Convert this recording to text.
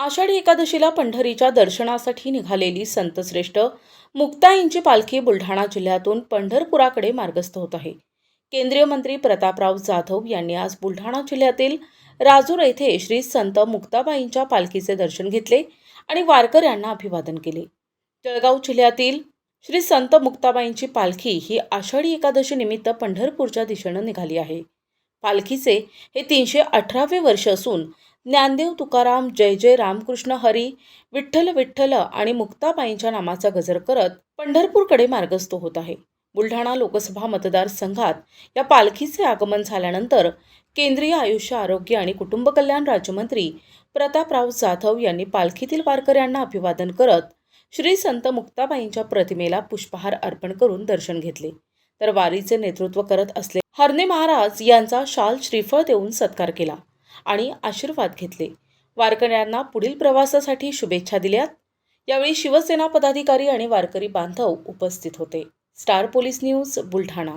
आषाढी एकादशीला पंढरीच्या दर्शनासाठी निघालेली संतश्रेष्ठ मुक्ताईंची पालखी बुलढाणा जिल्ह्यातून पंढरपुराकडे मार्गस्थ होत आहे. केंद्रीय मंत्री प्रतापराव जाधव यांनी आज बुलढाणा जिल्ह्यातील राजूर येथे श्री संत मुक्ताबाईंच्या पालखीचे दर्शन घेतले आणि वारकऱ्यांना अभिवादन केले. जळगाव जिल्ह्यातील श्री संत मुक्ताबाईंची पालखी ही आषाढी एकादशी निमित्त पंढरपूरच्या दिशेनं निघाली आहे. पालखीचे हे तीनशे अठरावे वर्ष असून ज्ञानदेव तुकाराम जय जय रामकृष्ण हरी विठ्ठल विठ्ठल आणि मुक्ताबाईंच्या नामाचा गजर करत पंढरपूरकडे मार्गस्थ होत आहे. बुलढाणा लोकसभा मतदारसंघात या पालखीचे आगमन झाल्यानंतर केंद्रीय आयुष्य आरोग्य आणि कुटुंब कल्याण राज्यमंत्री प्रतापराव जाधव यांनी पालखीतील वारकऱ्यांना अभिवादन करत श्री संत मुक्ताबाईंच्या प्रतिमेला पुष्पहार अर्पण करून दर्शन घेतले. तर वारीचे नेतृत्व करत असले हरणे महाराज यांचा शाल श्रीफळ देऊन सत्कार केला. आणि आशीर्वाद घेतले. वारकऱ्यांना पुढील प्रवासासाठी शुभेच्छा दिल्यात. यावेळी शिवसेना पदाधिकारी आणि वारकरी बांधव उपस्थित होते. Star police news Buldhana.